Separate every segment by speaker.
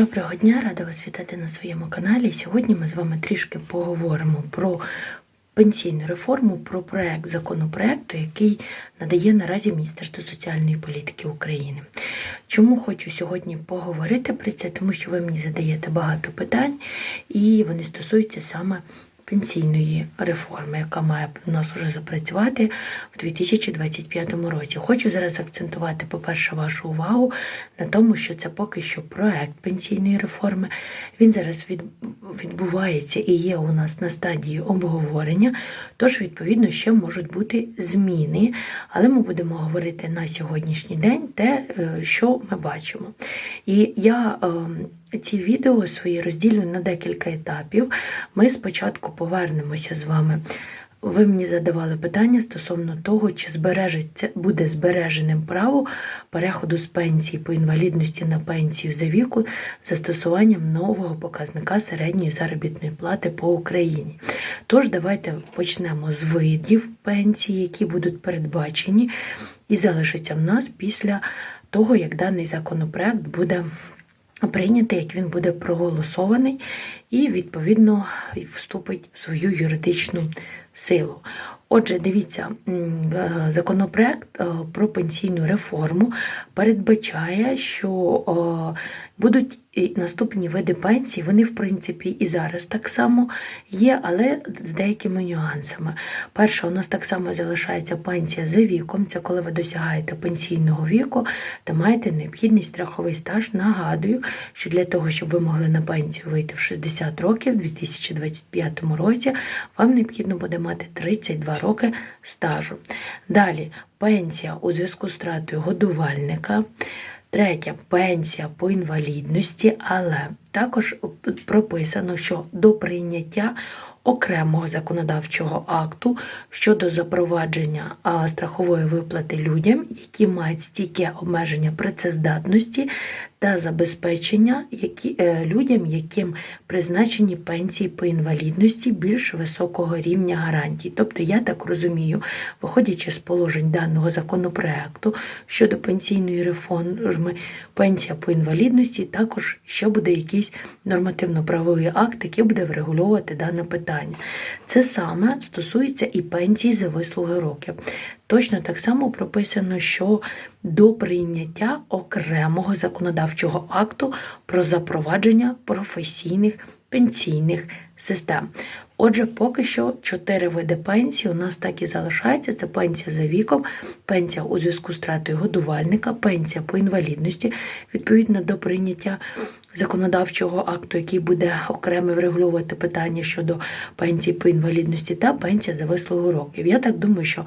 Speaker 1: Доброго дня, рада вас вітати на своєму каналі. Сьогодні ми з вами трішки поговоримо про пенсійну реформу, про проект законопроекту, який надає наразі Міністерство соціальної політики України. Чому хочу сьогодні поговорити про це? Тому що ви мені задаєте багато питань, і вони стосуються саме пенсійної реформи, яка має у нас вже запрацювати в 2025 році. Хочу зараз акцентувати, по-перше, вашу увагу на тому, що це поки що проект пенсійної реформи. Він зараз відбувається і є у нас на стадії обговорення, тож, відповідно, ще можуть бути зміни, але ми будемо говорити на сьогоднішній день те, е, що ми бачимо. І я ем, ці відео свої розділю на декілька етапів. Ми спочатку повернемося з вами. Ви мені задавали питання стосовно того, чи збережеться, буде збереженим право переходу з пенсії по інвалідності на пенсію за віку застосуванням нового показника середньої заробітної плати по Україні. Тож, давайте почнемо з видів пенсії, які будуть передбачені, і залишиться в нас після того, як даний законопроект буде прийнятий, як він буде проголосований і, відповідно, вступить в свою юридичну силу. Отже, дивіться, е, законопроект е, про пенсійну реформу передбачає, що е, будуть наступні види пенсії, вони, в принципі, і зараз так само є, але з деякими нюансами. Перша, у нас так само залишається пенсія за віком, це коли ви досягаєте пенсійного віку та маєте необхідний страховий стаж. Нагадую, що для того, щоб ви могли на пенсію вийти в 60 років, у 2025 році, вам необхідно буде мати 32 роки стажу. Далі пенсія у зв'язку з тратою годувальника. Третя пенсія по інвалідності, але також прописано, що до прийняття окремого законодавчого акту щодо запровадження страхової виплати людям, які мають стійке обмеження працездатності та забезпечення які, е, людям, яким призначені пенсії по інвалідності більш високого рівня гарантій. Тобто, я так розумію, виходячи з положень даного законопроекту щодо пенсійної реформи, пенсія по інвалідності, також ще буде якийсь нормативно-правовий акт, який буде врегульовувати дане питання. Це саме стосується і пенсії за вислуги років. Точно так само прописано, що до прийняття окремого законодавчого акту про запровадження професійних пенсійних систем. Отже, поки що чотири види пенсії у нас так і залишається: це пенсія за віком, пенсія у зв'язку з тратою годувальника, пенсія по інвалідності, відповідно до прийняття законодавчого акту, який буде окремо врегулювати питання щодо пенсії по інвалідності та пенсія за вислугу років. Я так думаю, що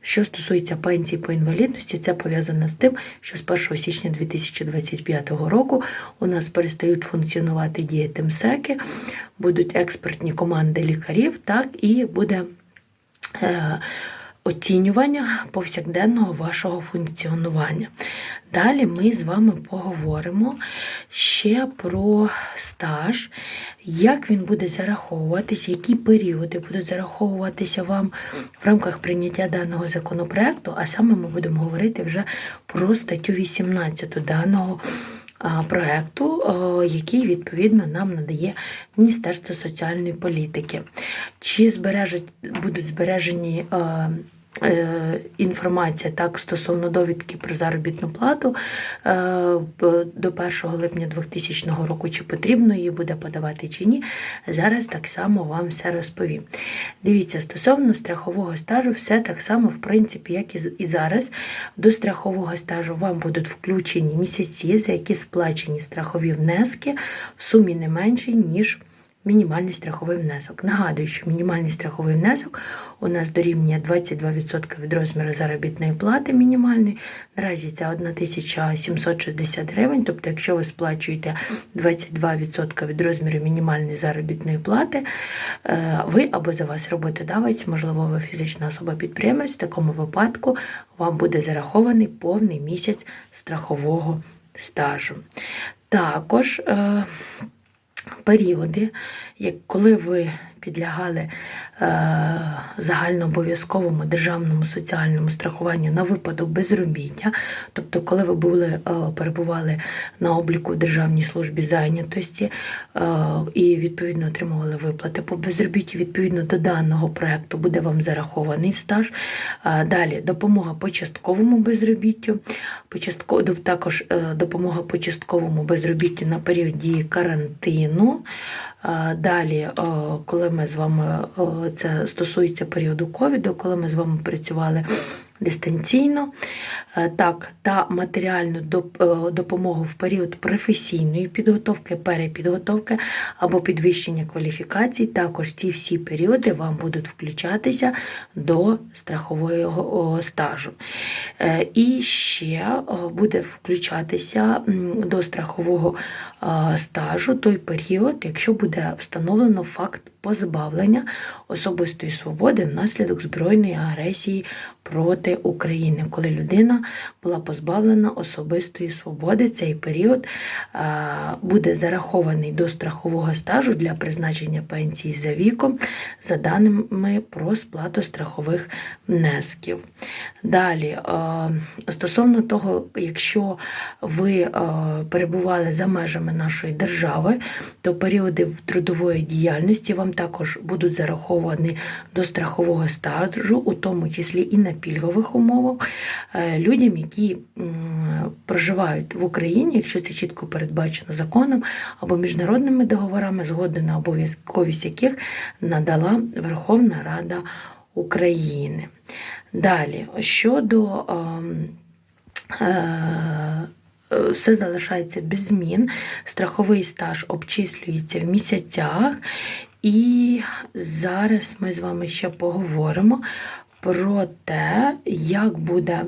Speaker 1: що стосується пенсії по інвалідності, це пов'язано з тим, що з 1 січня 2025 року у нас перестають функціонувати діяти МСЕКи, будуть експертні команди лікарів, так і буде. Е, Оцінювання повсякденного вашого функціонування. Далі ми з вами поговоримо ще про стаж, як він буде зараховуватися, які періоди будуть зараховуватися вам в рамках прийняття даного законопроекту, а саме ми будемо говорити вже про статтю 18 даного проекту, який відповідно нам надає Міністерство соціальної політики. Чи збережуть, будуть збережені інформація так стосовно довідки про заробітну плату е, до 1 липня 2000 року, чи потрібно її буде подавати чи ні. Зараз так само вам все розповім. Дивіться, стосовно страхового стажу, все так само, в принципі, як і зараз. До страхового стажу вам будуть включені місяці, за які сплачені страхові внески в сумі не менші, ніж мінімальний страховий внесок. Нагадую, що мінімальний страховий внесок у нас дорівнює 22% від розміру заробітної плати мінімальної. Наразі це 1760 гривень. Тобто, якщо ви сплачуєте 22% від розміру мінімальної заробітної плати, е, ви або за вас роботодавець, можливо, ви фізична особа-підприємець, в такому випадку вам буде зарахований повний місяць страхового стажу. Також е, періоди, як коли ви підлягали е, загальнообов'язковому державному соціальному страхуванню на випадок безробіття. Тобто, коли ви були, е, перебували на обліку в Державній службі зайнятості е, і відповідно отримували виплати по безробіттю, відповідно до даного проекту буде вам зарахований стаж. Далі допомога по частковому безробіттю, також допомога по частковому безробіттю на період дії карантину. Далі, коли ми з вами е, це стосується періоду ковіду, коли ми з вами працювали дистанційно, е, так, та матеріальну е, допомогу в період професійної підготовки, перепідготовки або підвищення кваліфікацій. Також ці всі періоди вам будуть включатися до страхового стажу. Е, І ще буде включатися до страхового стажу той період, якщо буде встановлено факт позбавлення особистої свободи внаслідок збройної агресії проти України, коли людина була позбавлена особистої свободи. Цей період е, буде зарахований до страхового стажу для призначення пенсії за віком за даними про сплату страхових внесків. Далі, е, стосовно того, якщо ви е, перебували за межами нашої держави, то періоди трудової діяльності вам також будуть зараховані до страхового стажу, у тому числі і на пільгових умовах, е, людям, які проживають в Україні, якщо це чітко передбачено законом або міжнародними договорами, згоди на обов'язковість яких надала Верховна Рада України. Далі, щодо ем, е, е, все залишається без змін. Страховий стаж обчислюється в місяцях. І зараз ми з вами ще поговоримо про те, як буде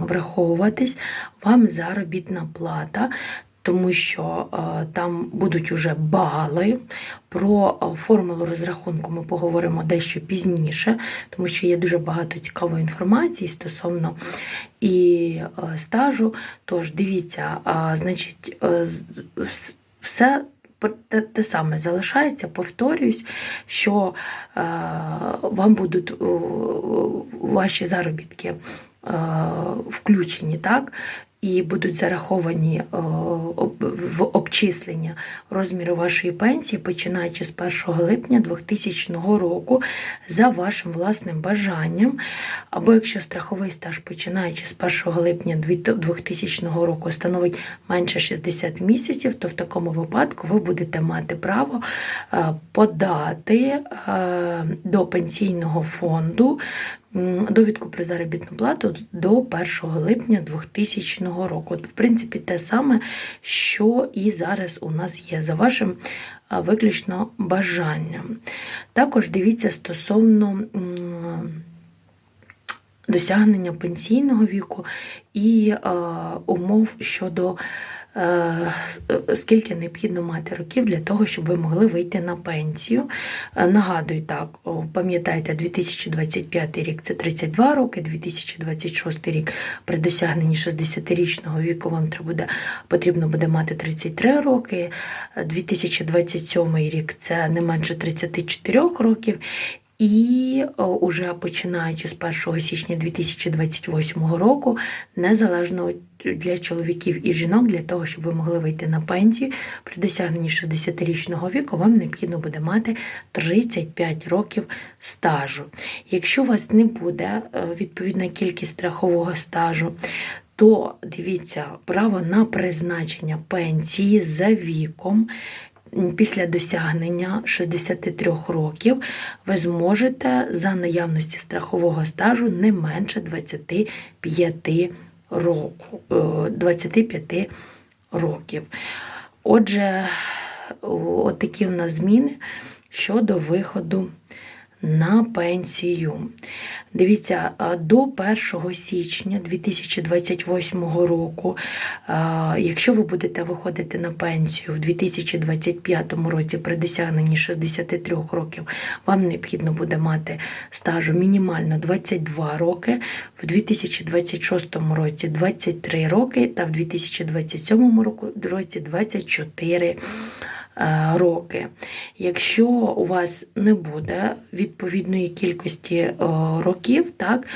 Speaker 1: враховуватись вам заробітна плата. Тому що е, там будуть уже бали. Про е, формулу розрахунку ми поговоримо дещо пізніше, тому що є дуже багато цікавої інформації стосовно і е, стажу. Тож дивіться, значить, все те, те саме залишається. Повторюсь, що е, вам будуть е, ваші заробітки е, включені, так? І будуть зараховані е, в обчислення розміру вашої пенсії, починаючи з 1 липня 2000 року, за вашим власним бажанням. Або якщо страховий стаж, починаючи з 1 липня 2000 року, становить менше 60 місяців, то в такому випадку ви будете мати право е, подати е, до пенсійного фонду довідку про заробітну плату до 1 липня 2000 року. От, В принципі, те саме, що і зараз у нас є за вашим виключно бажанням. Також дивіться стосовно. Досягнення пенсійного віку і е, умов щодо скільки необхідно мати років для того, щоб ви могли вийти на пенсію. Е, Нагадую, так, пам'ятаєте, 2025 рік це 32 роки, 2026 рік при досягненні 60-річного віку вам треба буде, потрібно буде мати 33 роки, Е, 2027 рік це не менше 34 років. І уже починаючи з 1 січня 2028 року, незалежно для чоловіків і жінок, для того, щоб ви могли вийти на пенсію при досягненні 60-річного віку, вам необхідно буде мати 35 років стажу. Якщо у вас не буде е, відповідна кількість страхового стажу, то дивіться, право на призначення пенсії за віком після досягнення 63 років ви зможете за наявності страхового стажу не менше 25 року, е, 25 років. Отже, отакі такі в нас зміни щодо виходу на пенсію. Дивіться, до 1 січня 2028 року, якщо ви будете виходити на пенсію в 2025 році при досягненні 63 років, вам необхідно буде мати стажу мінімально 22 роки, в 2026 році 23 роки та в 2027 році 24 е, роки. Якщо у вас не буде відповідної кількості е, років, так,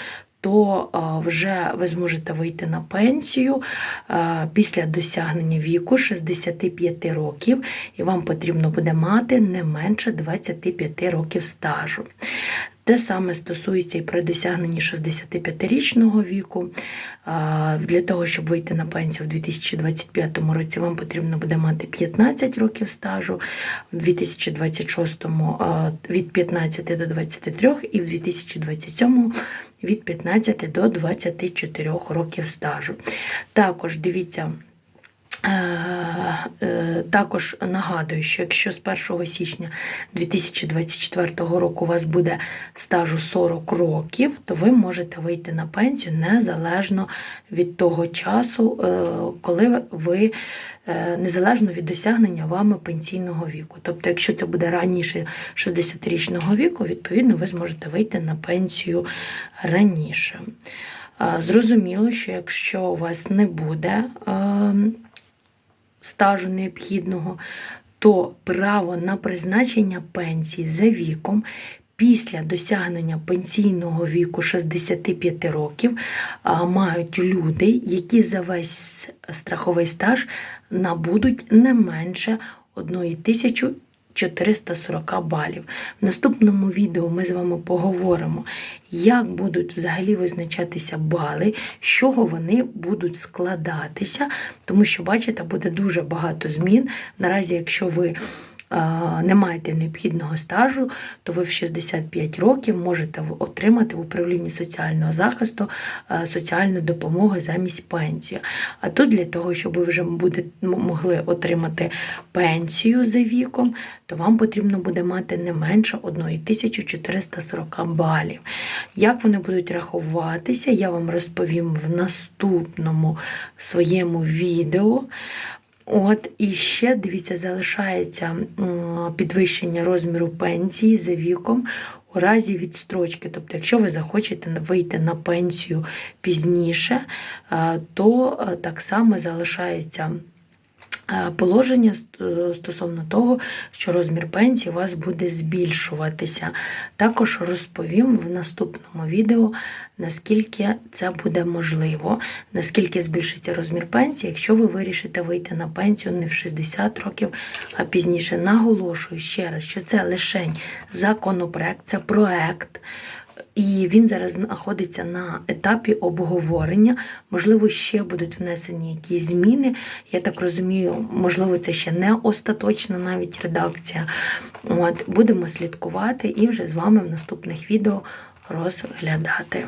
Speaker 1: то е, вже ви зможете вийти на пенсію е, після досягнення віку 65 років, і вам потрібно буде мати не менше 25 років стажу. Те саме стосується і при досягненні 65-річного віку. Для того, щоб вийти на пенсію в 2025 році, вам потрібно буде мати 15 років стажу, в 2026 а, від 15 до 23 і в 2027 від 15 до 24 років стажу. Також дивіться. Е, е, Також нагадую, що якщо з 1 січня 2024 року у вас буде стажу 40 років, то ви можете вийти на пенсію незалежно від того часу, е, коли ви незалежно від досягнення вами пенсійного віку. Тобто, якщо це буде раніше 60-річного віку, відповідно, ви зможете вийти на пенсію раніше. Зрозуміло, що якщо у вас не буде стажу необхідного, то право на призначення пенсії за віком після досягнення пенсійного віку 65 років мають люди, які за весь страховий стаж набудуть не менше 1 тисячі 440 балів. В наступному відео ми з вами поговоримо, як будуть взагалі визначатися бали, з чого вони будуть складатися, тому що, бачите, буде дуже багато змін. Наразі, якщо ви не маєте необхідного стажу, то ви в 65 років можете отримати в управлінні соціального захисту соціальну допомогу замість пенсії. А тут для того, щоб ви вже могли отримати пенсію за віком, то вам потрібно буде мати не менше 1440 балів. Як вони будуть рахуватися, я вам розповім в наступному своєму відео. От, І ще, дивіться, залишається підвищення розміру пенсії за віком у разі відстрочки. Тобто, якщо ви захочете вийти на пенсію пізніше, е, то е, так само залишається. Е, положення стосовно того, що розмір пенсії у вас буде збільшуватися. Також розповім в наступному відео, наскільки це буде можливо, наскільки збільшиться розмір пенсії, якщо ви вирішите вийти на пенсію не в 60 років, а пізніше. Наголошую ще раз, що це лише законопроект, це проект. І він зараз знаходиться на етапі обговорення. Можливо, ще будуть внесені якісь зміни. Я так розумію, можливо, це ще не остаточна навіть редакція. От, Будемо слідкувати і вже з вами в наступних відео розглядати.